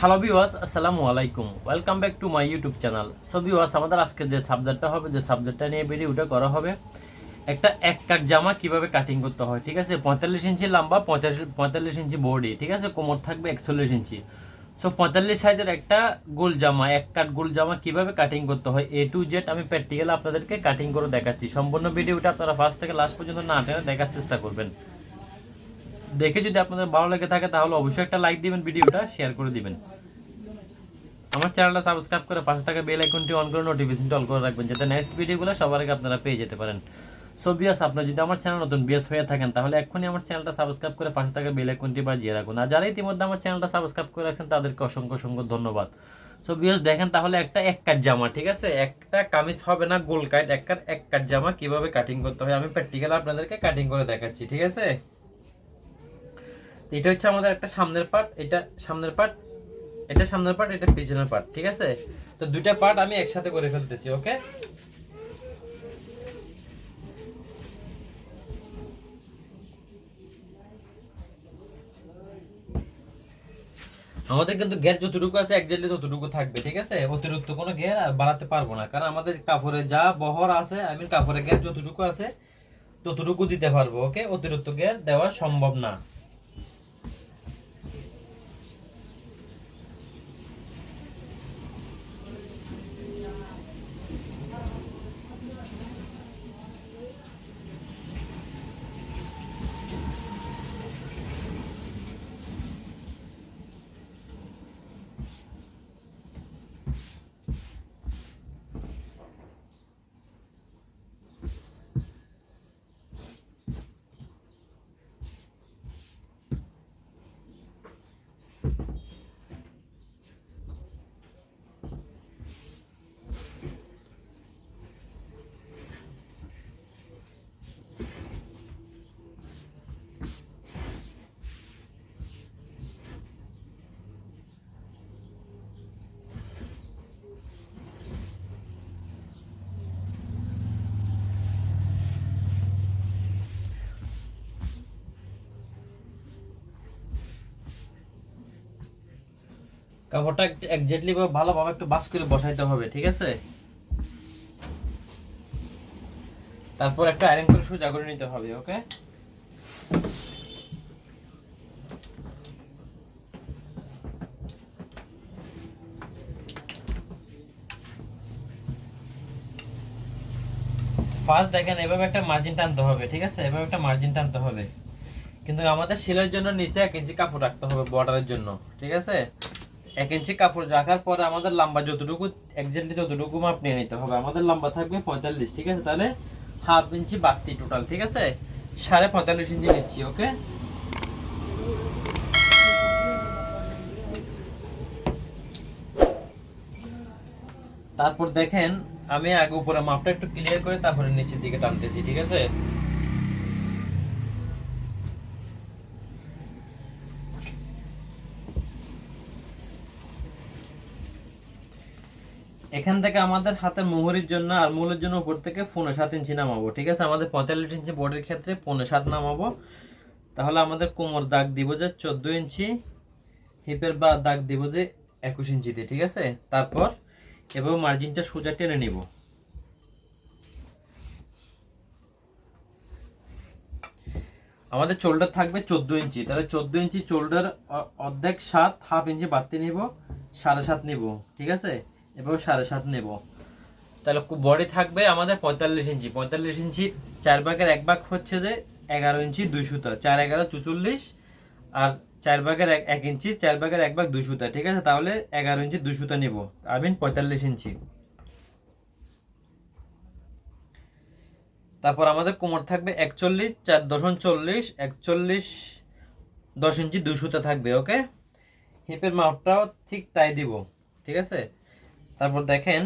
Hello viewers আসসালামু আলাইকুম welcome back to my YouTube channel so viewers আমাদের আজকে যে সাবজেক্টটা হবে, যে সাবজেক্টটা নিয়ে ভিডিওটা করা হবে, একটা এক কাট জামা কীভাবে কাটিং করতে হয়, ঠিক আছে? পঁয়তাল্লিশ ইঞ্চি লম্বা, পঁয়তাল্লিশ পঁয়তাল্লিশ ইঞ্চি বডি, ঠিক আছে? কোমর থাকবে একচল্লিশ ইঞ্চি। সো পঁয়তাল্লিশ সাইজের একটা গোল জামা, এক কাট গোল জামা কীভাবে কাটিং করতে হয় এ টু জেড আমি প্র্যাকটিক্যাল আপনাদেরকে কাটিং করে দেখাচ্ছি। সম্পূর্ণ ভিডিওটা আপনারা ফার্স্ট থেকে লাস্ট পর্যন্ত না টেনে দেখার চেষ্টা করবেন। দেখে যদি আপনাদের ভালো লেগে থাকে, তাহলে অবশ্যই একটা লাইক দিবেন, ভিডিওটা শেয়ার করে দিবেন। আমার চ্যানেলটা সাবস্ক্রাইব করে পাশে থাকা বেল আইকনটি অন করে নোটিফিকেশনটা অল করে রাখবেন, যাতে নেক্সট ভিডিওগুলো সবার আগে আপনারা পেয়ে যেতে পারেন। সো বিয়াস আপনারা যদি আমার চ্যানেল নতুন বিয়াস হয়ে থাকেন, তাহলে এক্ষুনি আমার চ্যানেলটা সাবস্ক্রাইব করে পাশে থাকা বেল আইকনটি বাজিয়ে রাখুন। আর যারা ইতিমধ্যে আমার চ্যানেলটা সাবস্ক্রাইব করে রাখছেন, তাদেরকে অসংখ্য অসংখ্য ধন্যবাদ। সো বিয়াস দেখেন তাহলে একটা এক কাট জামা, ঠিক আছে? একটা কামিজ হবে না গোল কাট এক কাট এক কাট জামা। কীভাবে কাটিং করতে হয়? আমি প্র্যাকটিক্যাল আপনাদেরকে কাটিং করে দেখাচ্ছি, ঠিক আছে? এটা হচ্ছে আমাদের একটা সামনের পার্ট এটা সামনের পার্ট এটা সামনের পার্ট এটা পিছনের পার্ট ঠিক আছে? তো দুইটা পার্ট আমি একসাথে করে ফেলতেছি ওকে আমাদের কিন্তু গ্যার যতটুকু আছে একজাক্টলি ততটুকু থাকবে, ঠিক আছে? অতিরিক্ত কোনো গ্যার আর বাড়াতে পারব না, কারণ আমাদের কাপড়ে যা বহর আছে আই মিন কাপড়ে গ্যার যতটুকু আছে, ততটুকু দিতে পারব ওকে অতিরিক্ত গ্যার দেওয়া সম্ভব না। কাপড়টা একজাক্টলি ভালোভাবে একটু বাস করে বসাইতে হবে, ঠিক আছে? তারপর একটা আয়রন করে সোজা করে নিতে হবে ওকে ফার্স্ট দেখেন, এভাবে একটা মার্জিন টানতে হবে, ঠিক আছে? এভাবে একটা মার্জিন টানতে হবে। কিন্তু আমাদের সেলের জন্য নিচে এক ইঞ্চি কাপড় রাখতে হবে বর্ডারের জন্য, ঠিক আছে? এক ইঞ্চি কাপড় রাখার পরে আমাদের লম্বা যতটুকু একজাক্টলি ততটুকু মাপ নিয়ে নিতে হবে। আমাদের লম্বা থাকবে পঁয়তাল্লিশ, ঠিক আছে? তাহলে হাফ ইঞ্চি বাড়তি টোটাল ঠিক আছে? সাড়ে পঁয়তাল্লিশ ইঞ্চি নিচ্ছি, ওকে? তারপর দেখেন, আমি আগে উপরে মাপটা একটু ক্লিয়ার করে তারপরে নিচের দিকে টানতেছি, ঠিক আছে? এখান থেকে আমাদের হাতের মোহরির জন্য আর মূলের জন্য উপর থেকে পনেরো সাত ইঞ্চি নামাবো, ঠিক আছে? আমাদের পঁয়তাল্লিশ ইঞ্চি বোর্ডের ক্ষেত্রে পনেরো সাত নামাবো। তাহলে আমাদের কোমর দাগ দিব যে চোদ্দ ইঞ্চি হিপের বা দাগ দিব যে একুশ ইঞ্চিতে ঠিক আছে? তারপর এভাবে মার্জিনটা সোজা টেনে নিব। আমাদের চোল্ডার থাকবে চোদ্দ ইঞ্চি। তাহলে চোদ্দ ইঞ্চি চোল্ডার অর্ধেক সাত হাফ ইঞ্চি বাড়তি নিব, সাড়ে সাত নিব, ঠিক আছে? এভাবে সাড়ে সাত নেব। তাহলে বডি থাকবে আমাদের পঁয়তাল্লিশ ইঞ্চি। পঁয়তাল্লিশ ইঞ্চি চার ভাগের এক ভাগ হচ্ছে যে এগারো ইঞ্চি দুই সুতা। চার এগারো চুচল্লিশ আর চার ভাগের এক এক ইঞ্চি, চার ভাগের এক ভাগ দুই সুতা। ঠিক আছে? তাহলে এগারো ইঞ্চি দুই সুতা নিব। আই মিন পঁয়তাল্লিশ ইঞ্চি। তারপর আমাদের কোমর থাকবে একচল্লিশ, চার দশম চল্লিশ, একচল্লিশ দশ ইঞ্চি দুই সুতা থাকবে, ওকে? হিপের মাপটাও ঠিক তাই দিব। ঠিক আছে? তারপর দেখেন,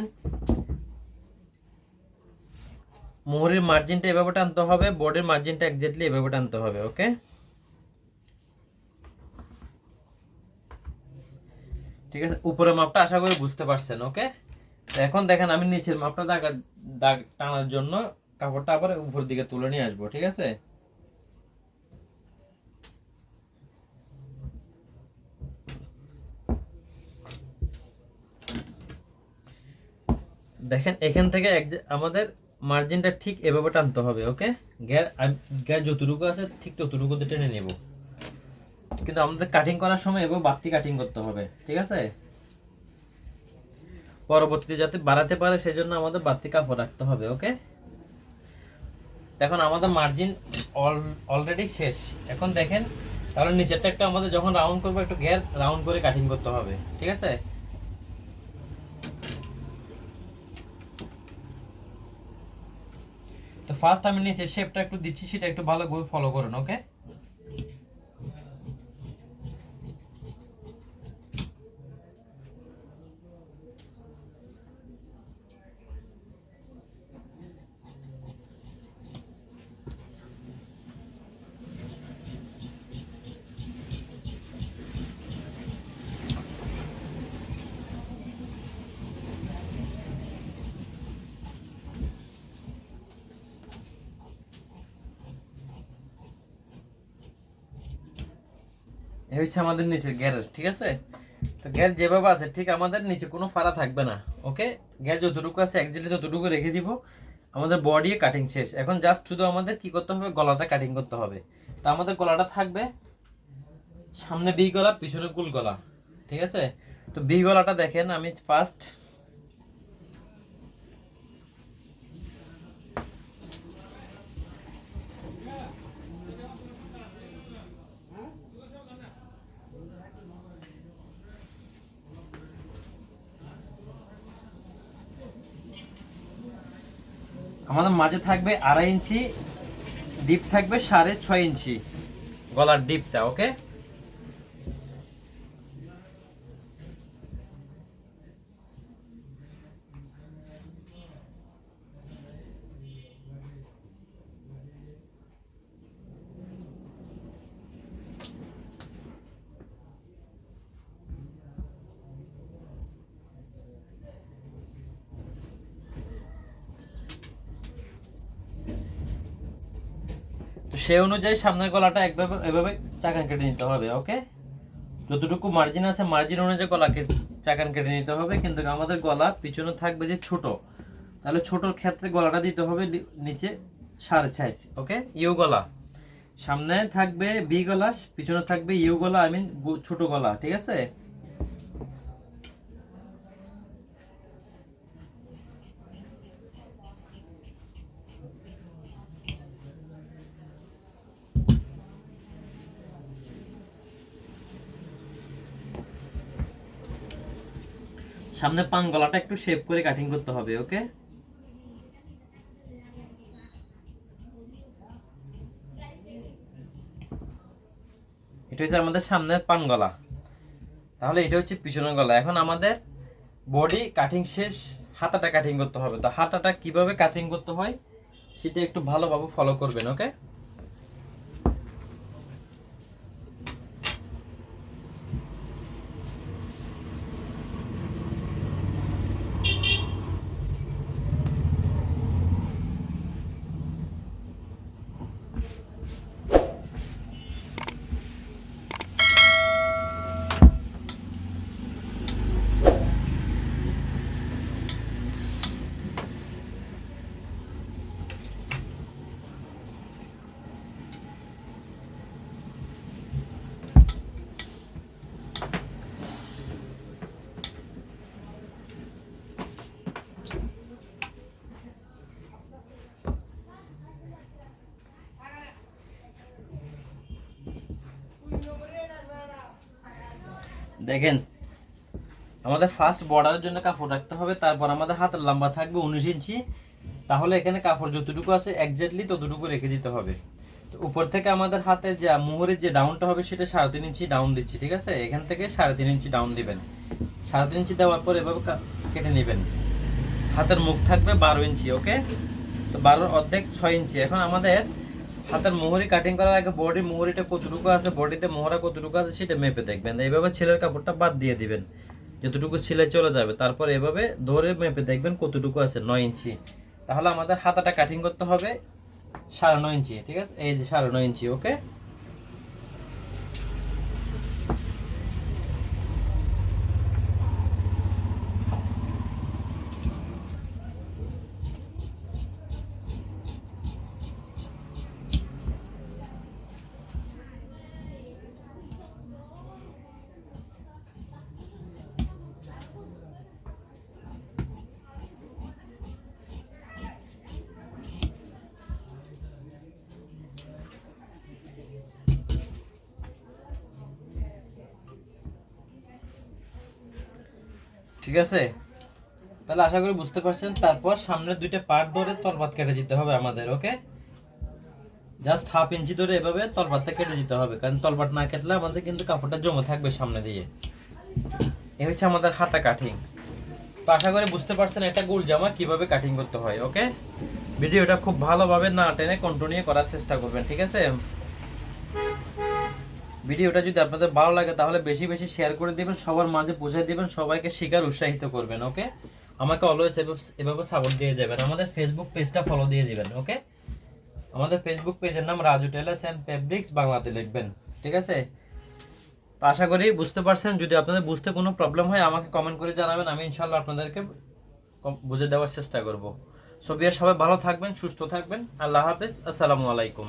মোহরের মার্জিনটা এভাবে টানতে হবে বোর্ডের মার্জিনটা একজাক্টলি এভাবে টানতে হবে ওকে ঠিক আছে, উপরের মাপটা আশা করি বুঝতে পারছেন ওকে এখন দেখেন, আমি নিচের মাপটা দাগ দাগ টানার জন্য কাপড়টা আবার উপর দিকে তুলে নিয়ে আসব, ঠিক আছে? দেখেন, এখান থেকে এক আমাদের মার্জিনটা ঠিক এভাবে টানতে হবে ওকে গ্যার গ্যার যতটুকু আছে, ঠিক ততটুকুতে টেনে নেব। কিন্তু আমাদের কাটিং করার সময় এভাবে বাড়তি কাটিং করতে হবে, ঠিক আছে? পরবর্তীতে যাতে বাড়াতে পারে সেই জন্য আমাদের বাড়তি কাপড় রাখতে হবে ওকে এখন আমাদের মার্জিন অলরেডি শেষ। এখন দেখেন, তাহলে নিচেরটা একটু আমাদের যখন রাউন্ড করব, একটু গ্যার রাউন্ড করে কাটিং করতে হবে, ঠিক আছে? ফার্স্ট আমি নিচে শেপটা একটু দিচ্ছি সেটা একটু ভালো করে ফলো করুন ওকে এই হচ্ছে আমাদের নিচের গ্যারের ঠিক আছে? তো গ্যার যেভাবে আছে, ঠিক আমাদের নিচে কোনো ফাড়া থাকবে না, ওকে? গ্যার যতটুকু আছে একজনে ততটুকু রেখে দিব। আমাদের বডি কাটিং শেষ। এখন জাস্ট শুধু আমাদের কি করতে হবে? গলাটা কাটিং করতে হবে। তো আমাদের গলাটা থাকবে সামনে বি গলা, পিছনে কুল গলা, ঠিক আছে? তো বি গলাটা দেখেন, আমি ফার্স্ট আমাদের মাঝে থাকবে আড়াই ইঞ্চি ডিপ থাকবে সাড়ে ছয় ইঞ্চি। গলার ডিপটা ওকে সেই অনুযায়ী সামনের গলাটা একভাবে, এভাবে চাকান কেটে নিতে হবে ওকে যতটুকু মার্জিন আছে মার্জিন অনুযায়ী গলাকে চাকান কেটে নিতে হবে, কিন্তু আমাদের গলা পিছনে থাকবে যে ছোট, তাহলে ছোটর ক্ষেত্রে গলাটা দিতে হবে নিচে সাড়ে ছয় ওকে ইউ গলা। সামনে থাকবে বি গলা, পিছনে থাকবে ইউ গলা আই মিন ছোট গলা, ঠিক আছে? সামনে পান গলাটা একটু শেপ করে কাটিং করতে হবে ওকে এটা হচ্ছে আমাদের সামনের পান গলা। তাহলে এটা হচ্ছে পিছনের গলা। এখন আমাদের বডি কাটিং শেষ, হাতাটা কাটিং করতে হবে। তো হাতাটা কীভাবে কাটিং করতে হয়, সেটা একটু ভালোভাবে ফলো করবেন ওকে দেখেন, আমাদের ফার্স্ট বর্ডারের জন্য কাপড় রাখতে হবে, তারপর আমাদের হাতের লম্বা থাকবে উনিশ ইঞ্চি। তাহলে এখানে কাপড় যতটুকু আছে একজাক্টলি ততটুকু রেখে দিতে হবে। তো উপর থেকে আমাদের হাতের যে মুহুরের যে ডাউনটা হবে, সেটা সাড়ে তিন ইঞ্চি ডাউন দিচ্ছি, ঠিক আছে? এখান থেকে সাড়ে তিন ইঞ্চি ডাউন দিবেন। সাড়ে তিন ইঞ্চি দেওয়ার পর এভাবে কেটে নেবেন। হাতের মুখ থাকবে বারো ইঞ্চি ওকে তো বারোর অর্ধেক ছয় ইঞ্চি। এখন আমাদের হাতের মোহরি কাটিং করার আগে বডি মোহরিটা কতটুকু আছে বডিতে মোহরা কতটুকু আছে সেটা মেপে দেখবেন। এইভাবে ছেলের কাপড়টা বাদ দিয়ে দিবেন। যতটুকু ছেলে চলে যাবে, তারপর এভাবে ধরে মেপে দেখবেন কতটুকু আছে, নয় ইঞ্চি। তাহলে আমাদের হাতাটা কাটিং করতে হবে সাড়ে নয় ইঞ্চি, ঠিক আছে? এই যে সাড়ে নয় ইঞ্চি ওকে ঠিক আছে? তাহলে আশা করি বুঝতে পারছেন। তারপর সামনের দুইটা পার্ট ধরে তলপাত কেটে দিতে হবে আমাদের, ওকে? জাস্ট হাফ ইঞ্চি ধরে এভাবে তলপাতটা কেটে দিতে হবে, কারণ তলপাট না কাটলে আমাদের কিন্তু কাপড়টা জমে থাকবে সামনে দিয়ে। এই হচ্ছে আমাদের হাতা কাটিং তো আশা করি বুঝতে পারছেন একটা গোল জামা কীভাবে কাটিং করতে হয়, ওকে? ভিডিওটা খুব ভালোভাবে না টেনে কন্টিনিউ করার চেষ্টা করবেন, ঠিক আছে? ভিডিওটা যদি আপনাদের ভালো লাগে, তাহলে বেশি বেশি শেয়ার করে দিবেন, সবার মাঝে পৌঁছে দিবেন, সবাইকে শিকার উৎসাহিত করবেন ওকে আমাকে অলওয়েজ এভাবে সাপোর্ট দিয়ে যাবেন। আমাদের ফেসবুক পেজটা ফলো দিয়ে দিবেন ওকে আমাদের ফেসবুক পেজের নাম রাজু টেলার্স অ্যান্ড ফেব্রিক্স বাংলাতে লিখবেন, ঠিক আছে? তো আশা করি বুঝতে পারছেন, যদি আপনাদের বুঝতে কোনো প্রবলেম হয়, আমাকে কমেন্ট করে জানাবেন, আমি ইনশাল্লাহ আপনাদেরকে বুঝে দেওয়ার চেষ্টা করব। সো বিয়ার সবাই ভালো থাকবেন, সুস্থ থাকবেন, আল্লাহ হাফেজ, আসসালামু আলাইকুম।